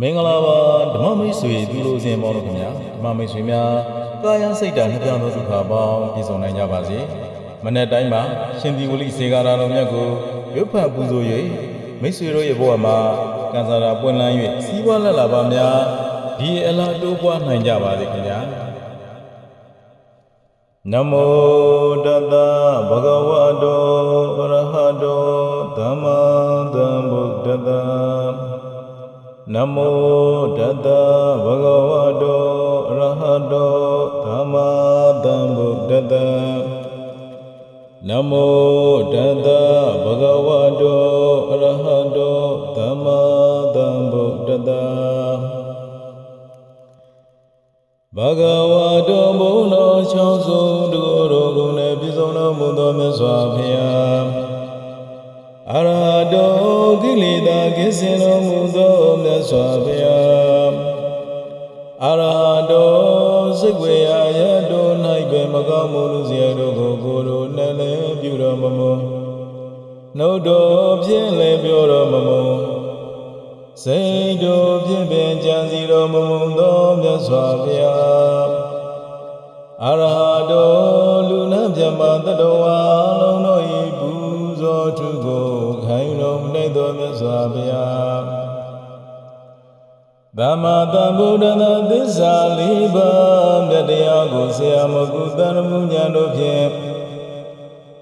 မင်္ဂလာပါဓမ္မမိတ်ဆွေသူလိုစင်ပေါင်းတို့ခင်ဗျာဓမ္မမိတ်ဆွေများကာယစိတ်ဓာတ်နှစ်ပြောင်းသောဒုက္ခပေါင်းပြည့်စုံနိုင်ကြပါစေမနေ့တိုင်းမှာရှင်ဒီဝလိစေကာရာတော်မြတ်ကိုရွတ်ဖတ်ပူဇော်၍မိတ်ဆွေတို့ရဲ့ဘဝမှာကံစားတာပွင့်လန်း၍စီးပွားလက်လာပါများဒီအလားတိုးပွားနိုင်ကြပါစေခင်ဗျာနမောတတဗုဒ္ဓဝါတောအ မောတတဗုဒ္ဓဝါတောအရဟတောသမ္မာသမ္ဗုဒ္ဓတ္တနမောတတဗုဒ္ဓဝါတောအရဟတောသမ္မာသမ္ဗုဒ္ဓတ္တဘဂဝါတောဘုံတော်ချောင်းစုံတို့တော်ကိုယ်နဲ့ပြည့်စုံတော်မူသောမြတ်စွာဘုရား အရဟတောကိလေသာကိစ္စင်တော်မူသောမြတ်စွာဘုရားအရဟတောစိတ်ဝေယရတော၌ပဲမကောင်းမှုလူစရာတို့ကိုကိုယ်တို့နဲ့လည်းပြုတော်မမူနှုတ်တော်ဖြင့်လည်းပြောတော်မမူစိတ်တော်ဖြင့်ပင်ကြံစီတော်မမူသောမြတ်စွာဘုရားအရဟတောလူနာမြတ်မတတဝါ စွာဘုရားသမ္မာသမ္ဗုဒ္ဓနာသစ္စာလေးပါးမြတ်တရားကိုဆရာမကုသရမှုဉာဏ်တို့ဖြင့်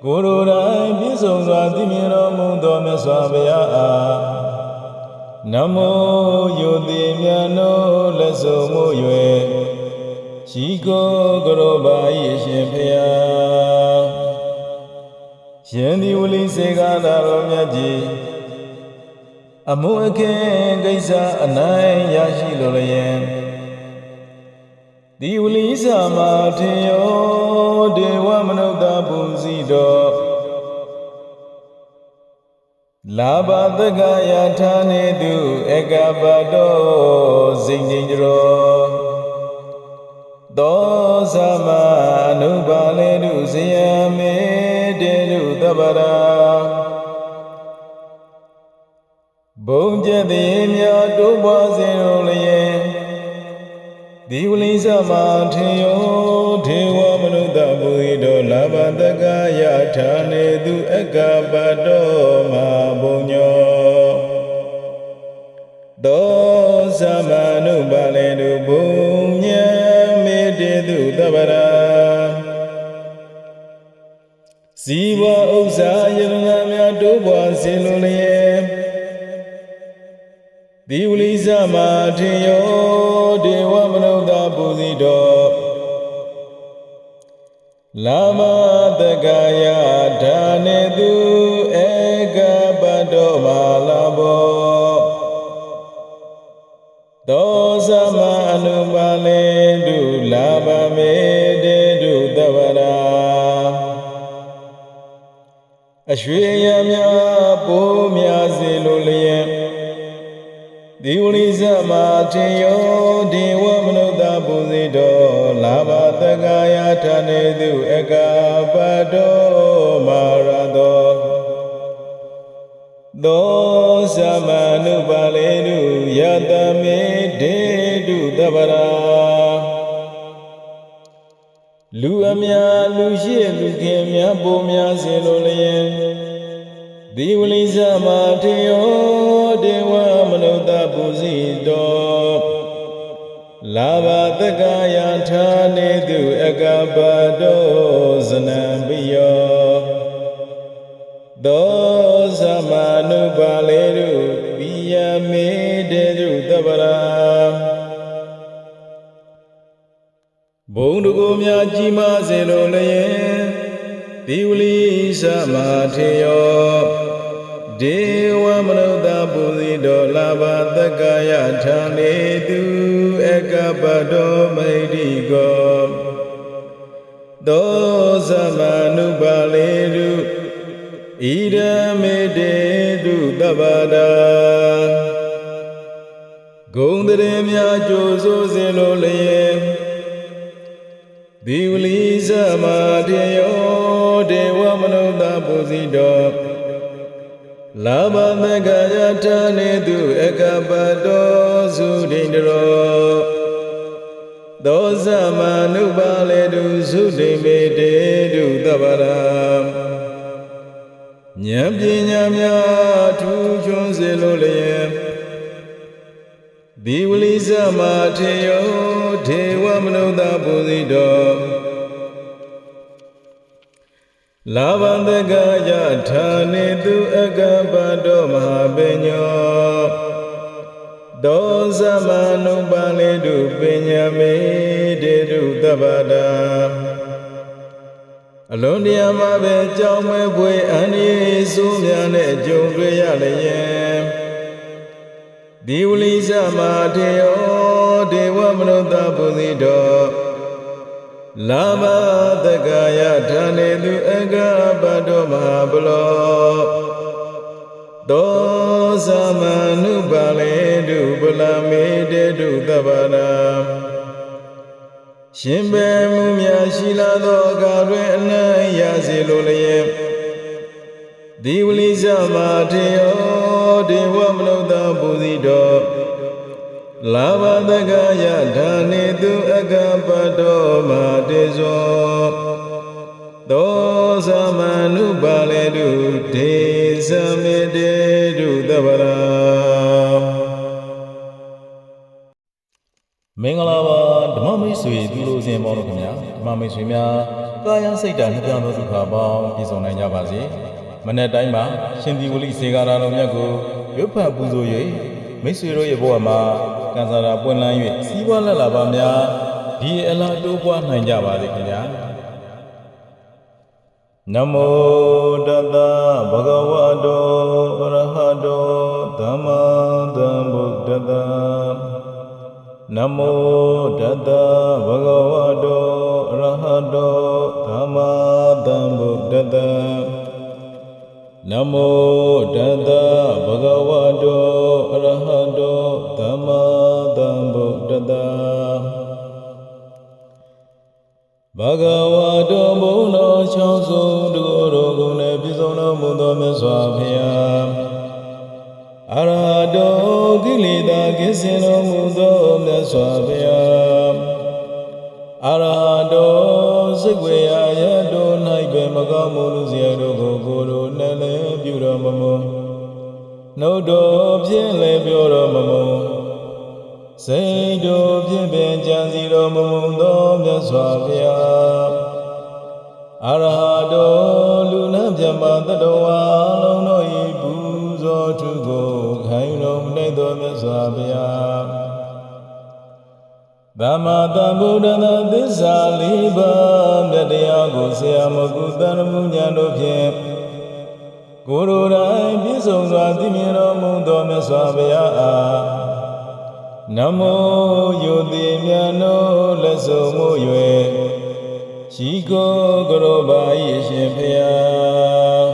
ကိုယ်တော်တိုင်ပြည့်စုံစွာသိမြင်တော်မူသောမြတ်စွာဘုရားအားနမောယုတိမြတ်နောလက်ဆုံးမှု၍ရှိကိုကရောပါ၏အရှင်ဖျားရှင်ဒီဝလိစေကားတော်မြတ်ကြီး အမှုအခင်းကိစ္စအနိုင်ရရှိလိုလျင်ဒီဝလိစာမထေယောဒေဝမနုဿပူဇိတော်လာဘတကယထာနေတုဧကပတောစိတ်ငြိမ်ကြောသောသမအနုပါလေတုဇယမေတေတုတပ္ပရာ ဘုံကျက်သည်များတိုးပွားစေတော်လျင်ဒီဝလိသမထေယောဒေဝမနုဿဘုဟိတောလာဘတကယထာနေတုဧကပတောမဘုံညောသောသမနုပါလေတုဘုံညံမေတေတုတပ္ပရာဇီဝဥစ္စာယရဏများတိုးပွားစေလိုလျင် ဒီဝလိသမထေယောဒေဝမနုဿပူဇိတောလာမတကယဓာနေတုဧကပတောမာလာဘောသောသမအနုပါလေတုလာဘမေတေတုတဝရာအရွှေရများပိုးများစေလိုလျင် ဒီဝိဇမထေယောဒေဝမနုဿပူဇိတောလာဘတကယထာနေတုအကပတောမာရတောသောသမနုပါလေတုယတမေဒေတုတပ္ပရာလူအများလူရှိလူခင်များပုံများစေလိုလျင်ဒီဝလိသမထေယောဒေဝမနုဿပူဇိ တောလာဘတကယထာနေတုအကပတောဇနံပိယောသောသမနုပါလေတုပိယမေတေတုတပ္ပရာဘုံတကူများကြီးမားစေလိုလျင်ဒီဝလိသမထေယော ဒေဝမနုဿပူဇိတောလာဘတကယထာနေတုအကပတောမိဋ္ဌိကောသောသမနုပါလေတုဣဒမေတေတုတပ္ပဒါဂုံတရေများကြိုးစိုးစေလိုလျင်ဒီဝလိသမတေယောဒေဝမနုဿပူဇိတော လာဘတကယထာနေတုအကပတောစုဒိန္ဒရောသောသမနုပါလေတုသုဒိမေတေတုသဗ္ဗရာဉာဏ်ပညာများထူးချွန်းစေလိုလျက်ဒီဝလိသမထေယောထေဝမနုဿပူဇိတော လာဘန္တကယထာနေတုအကပတောမဟာပညောဒောသမနုပါလေတုပညာမေတေတုသဗ္ဗတာအလုံးတရားမှာပဲကြောင်းမဲပွေအန္တရာယ်ဆိုးများနဲ့ကြုံတွေ့ရလျက်ဒီဝလိသမထေယောဒေဝမနုဿပုဇိတော လာမတကယဌာနေသူအကပတောမဟာဘလောသောသမနုပါလေတုပလမေတေတုသဗ္ဗနာရှင်ပေမှုများရှိလာသောအခါတွင်အနံ့ရစေလိုလျက်ဒီဝလိသမထေယောဒေဝမနုဿပူဇိတော လာဘတကယဌာနေသူအကပတောမာတေဇောသောသမနုပါလေတုဒေသမေတေတုသဗ္ဗရာမင်္ဂလာပါဓမ္မမိတ်ဆွေသူလိုစင်ပေါင်းတို့ခင်ဗျာဓမ္မမိတ်ဆွေများကာယစိတ်ဓာတ်နှစ်ပြောင်းသောဒုက္ခပေါင်းပြည့်စုံနိုင်ကြပါစေမနေ့တိုင်းမှာရှင်ဒီဝလိစေကာရာတော်မြတ်ကိုရွတ်ဖတ်ပူဇော်၍မိတ်ဆွေတို့ရဲ့ဘဝမှာ ကံစားတာပွင့်လန်း၍စီးပွားလက်လာပါများဒီအလားတိုးပွားနိုင်ကြပါစေခင်ဗျာနမောတတဗုဒ္ဓဝါတောအရဟတောသမ္မာသမ္ဗုဒ္ဓတ္တနမောတတဗုဒ္ဓဝါတောအရဟတောသမ္မာသမ္ဗုဒ္ဓတ္တနမော ဝါတောဘုံတော်ချောင်းစုံသူတော်ကိုယ်နဲ့ပြည့်စုံတော်မူသောမြတ်စွာဘုရားအရဟတောကိလေသာကင်းစင်တော်မူသောမြတ်စွာဘုရားအရဟတောစိတ်ဝေယယတော၌ပဲမကောင်းမှုလူစရာတို့ကိုကိုယ်တို့နဲ့လည်းပြုတော်မမူနှုတ်တော်ဖြင့်လည်းပြောတော်မမူစိတ်တို့ဖြင့်ပင်ကြံစီတော်မမူသောမြတ်စွာဘုရား အရဟတောလူနာမြတ်မတတဝါလုံးတို့ဤပူဇော်ထုကိုခိုင်းတော်မူနိုင်သောမြတ်စွာဘုရားသမ္မာသမ္ဗုဒ္ဓနာသစ္စာလေးပါးမြတ်တရားကိုဆရာမကုသရမှုညာတို့ဖြင့်ကိုယ်တော်တိုင်ပြည့်စုံစွာသိမြင်တော်မူသောမြတ်စွာဘုရားအားနမောယုတိမြတ်နောလက်စုံမှု၍ ရှိကိုကရောပါ၏ရှင်ဖျား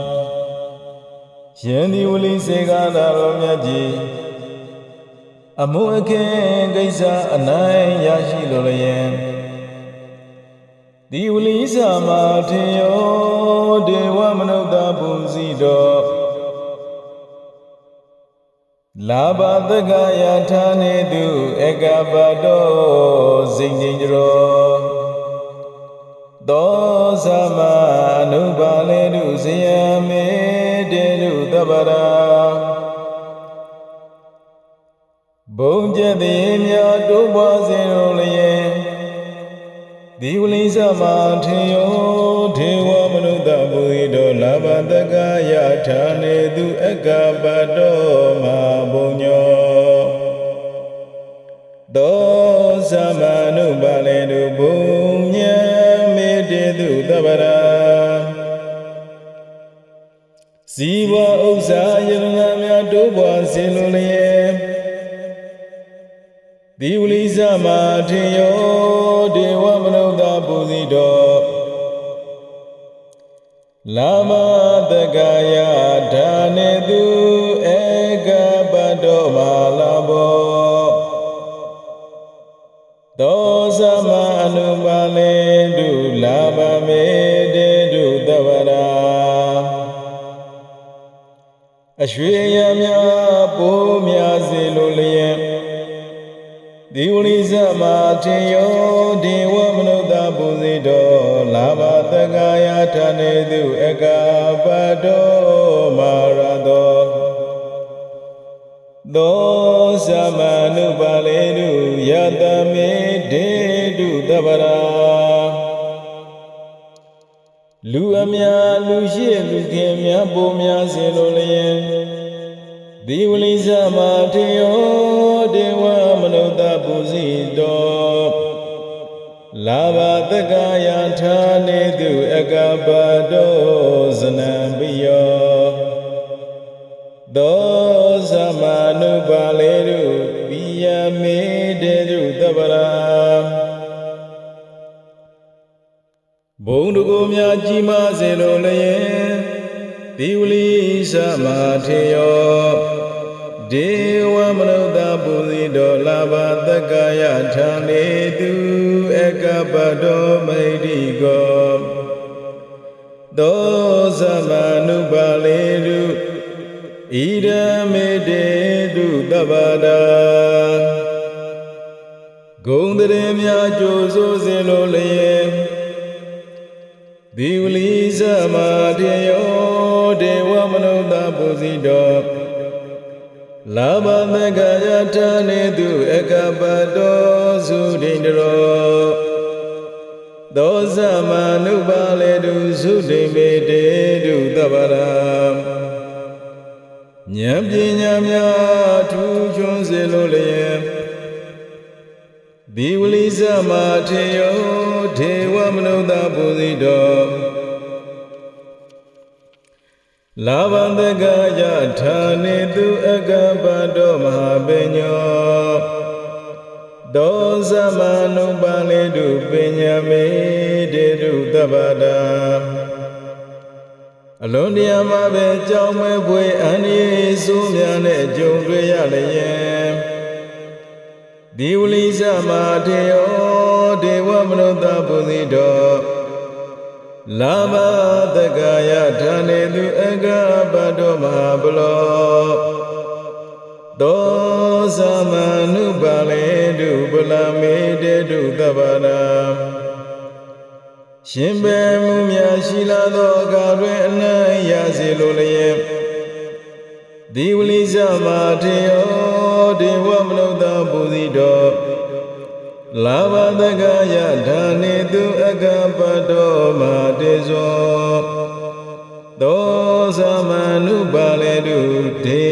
ရှင်ဒီဝလိစေကားတော်မြတ်ကြီးအမှုအခင်းကိစ္စအနိုင်ရရှိလိုလျင်ဒီဝလိသမထေယောဒေဝမနုဿပူဇိတော်လာဘတကယထာနေတုအကပတောဇိဉ္ဉ္ရော သောသမအနုပါလေတုဇယမေတေတုသဗ္ဗရာဘုံကျက်သည်များတိုးပွားစေတော်လျင်ဒီဝလိသမထေယောဒေဝမနုဿဘူဟိတောလာဘတကယထာနေတုအကပတောမဘုံညောသောသမနုပါလေတုဘုံ ဇီဝဥစ္စာယရဏများတိုးပွားစေလိုလျင်ဒီဝလိသမထေယောဒေဝမနုဿပူဇိတောလာမတကယဓာနေတုဧကပတောမာလာဘောသောသမအနုပါလေတုလာဘမေ အရွှေရများပိုးများစေလိုလျက်ဒီဝလိဇမထေယောဒေဝမနုဿပူဇိတောလာဘတက္ကာယဌာနေတုအကပတောမာရတောသောသမနုပါလေတုယတမေဒေတုတပရာ လူအများလူရှိလူခင်များပုံများစေလိုလျင်ဒီဝလိဇမထေယောဒေဝမနုဿပူဇိတောလာဘတက္ကာယဌာနေတုအကပတောဇနံပိယောသောသမနုပါလေတုပိယမေတေတုတပရာ ဘုံတကူများကြီးမားစေလိုလျင်ဒီဝလိသမထေယောဒေဝမနုဿပူဇိတောလာဘတက္ကာယဌာနေတုအကပတောမိတ်တိကောသောသမနုပါလေတုဣဒမေတေတုတပ္ပဒါဂုံတရေများကြိုးစိုးစေလိုလျင် ဒီဝလိသမတေယောဒေဝမနုဿပူဇိတောလာဘသကယထာနေတုအကပတောသုဒိန္ဒရောသောသမနုပါလေတုသုဒိမေတေတုတပ္ပရာဉာဏ်ပညာများထူးချွန်စေလိုလျင်ဒီဝလိသမထေယောဒေဝမနုဿပူဇိတော လာဘန္တကယထာနေတုအကပတောမဟာပညောသောသမနုပါလေတုပညာမေတေတုတပ္ပတာအလွန်တရာမှာပဲကြောင်းမဲ့ဖွေအန္တရာယ်ဆိုးများနဲ့ကြုံတွေ့ရလျင်ဒီဝလိသမထေယောဒေဝမနုဿပူဇိတော လာဘတက္ကာယဌာနေသူအကပတောမဟာဘလောသောသမနုပါလေတုပလမေတေတုတပ္ပနာရှင်ပေမှုများရှိလာသောအခါတွင်အနံ့ရစေလိုလျက်ဒီဝလိသမထေယောဒေဝမနုဿပူဇိတော လာဘတကယဌာနေတုအကပတောမာတေဇောသောသမနုပါလေတုဒေ